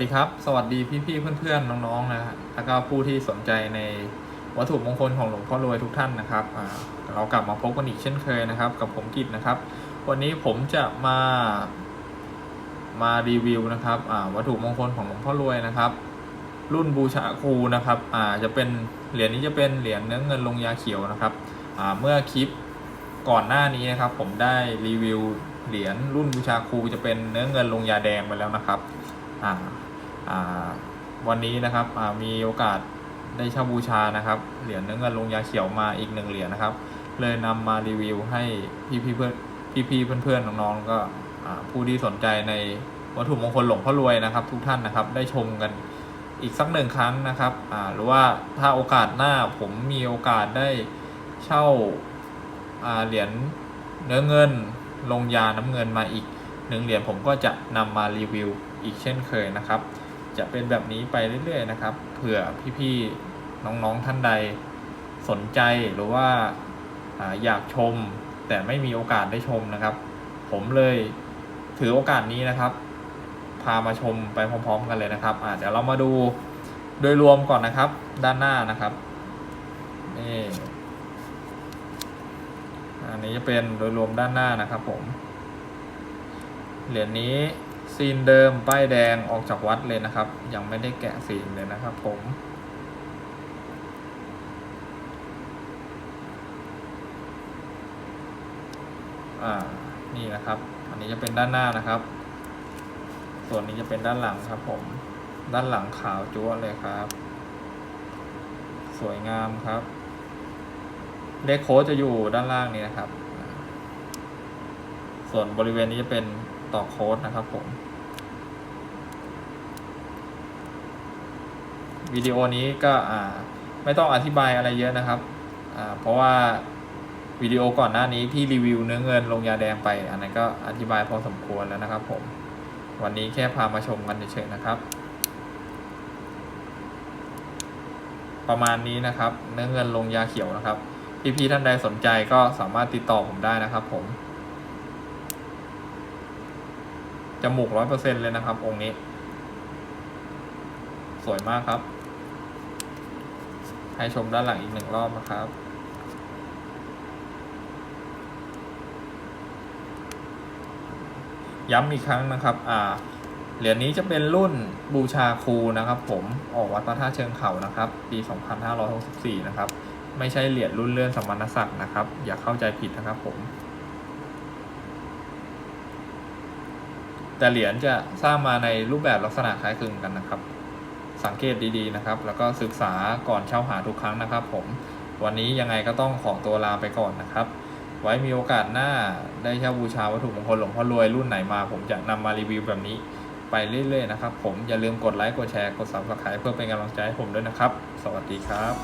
ดีครับ สวัสดีพี่ๆเพื่อนๆน้องๆนะฮะแล้วก็ผู้ที่สนใจในวัตถุมงคลของหลวงพ่อรวยทุกท่านนะครับเรากลับมาพบกันอีกเช่นเคยนะครับ กับผมกิตนะครับ วันนี้ผมจะมามารีวิวนะครับวัตถุมงคลของหลวงพ่อรวยนะครับ รุ่นบูชาครูนะครับจะเป็นเหรียญนี้จะเป็นเหรียญเนื้อเงินลงยาเขียวนะครับเมื่อคลิปก่อนหน้านี้นะครับ ผมได้รีวิวเหรียญรุ่นบูชาครูจะเป็นเนื้อเงินลงยาแดงไปแล้วนะครับ อ่า วันนี้นะครับมีโอกาสได้เช่าบูชานะครับ เหรียญเนื้อเงินลงยาเขียวมาอีกหนึ่งเหรียญนะครับ เลยนำมารีวิวให้พี่พี่เพื่อนพี่พี่ๆเพื่อนๆน้องๆก็ผู้ที่สนใจในวัตถุมงคลหลวงพ่อรวยนะครับ ทุกท่านนะครับได้ชมกันอีกสักหนึ่งครั้งนะครับหรือว่าถ้าโอกาสหน้าผมมีโอกาสได้เช่าอ่าเหรียญเนื้อเงินลงยาน้ำเงินมาอีกหนึ่งเหรียญผมก็จะนำมารีวิวอีกเช่นเคยนะครับ จะเป็นแบบนี้ไปเรื่อยๆนะครับ เผื่อพี่ๆน้องๆท่านใดสนใจหรือว่าอยากชม แต่ไม่มีโอกาสได้ชมนะครับ ผมเลยถือโอกาสนี้นะครับ พามาชมไปพร้อม ๆ กันเลยนะครับอาเดี๋ยวเรามาดูโดยรวมก่อนนะครับ ด้านหน้านะครับนี่อันนี้จะเป็นโดยรวมด้านหน้านะครับผมเหรียญนี้ ซีนเดิมป้ายแดงออกจากวัดเลยนะครับ ยังไม่ได้แกะซีนเลยนะครับผมอ่านี่นะครับ อันนี้จะเป็นด้านหน้านะครับ ส่วนนี้จะเป็นด้านหลังครับผม ด้านหลังขาวจั๊วะเลยครับ สวยงามครับ เลขโค้ดจะอยู่ด้านล่างนี้นะครับ ส่วนบริเวณนี้จะเป็น ต่อโค้ดนะครับผมวิดีโอนี้ก็ไม่ต้องอธิบายอะไรเยอะนะครับ เพราะว่าวิดีโอก่อนหน้านี้ที่รีวิวเนื้อเงินลงยาแดงไป อันนั้นก็อธิบายพอสมควรแล้วนะครับผม วันนี้แค่พามาชมกันเฉยๆนะครับ ประมาณนี้นะครับเนื้อเงินลงยาเขียวนะครับ พี่ๆท่านใดสนใจก็สามารถติดต่อผมได้นะครับผม จมูกร้อยเปอร์เซ็นเลยนะครับ องค์นี้ สวยมากครับ ให้ชมด้านหลังอีกหนึ่งรอบนะครับย้ำอีกครั้งนะครับ อ่า เหรียญนี้จะเป็นรุ่นบูชาครูนะครับ ผม ออกวัดพระธาตุเชิงเขานะครับ ปี 2564 นะครับ ไม่ใช่เหรียญรุ่นเลื่อนสมณศักดิ์นะครับ อย่าเข้าใจผิดนะครับผม แต่เหรียญจะสร้างมาในรูปแบบลักษณะคล้ายคลึงกันนะครับ สังเกตดีๆนะครับ แล้วก็ศึกษาก่อนเช่าหาทุกครั้งนะครับ ผม วันนี้ยังไงก็ต้องขอตัวลาไปก่อนนะครับ ไว้มีโอกาสหน้าได้เช่าบูชาวัตถุมงคลหลวงพ่อรวยรุ่นไหนมา ผมจะนำมารีวิวแบบนี้ไปเรื่อยๆนะครับ ผมอย่าลืมกดไลค์กดแชร์กด subscribe เพื่อเป็นกำลังใจให้ผมด้วยนะครับ สวัสดีครับ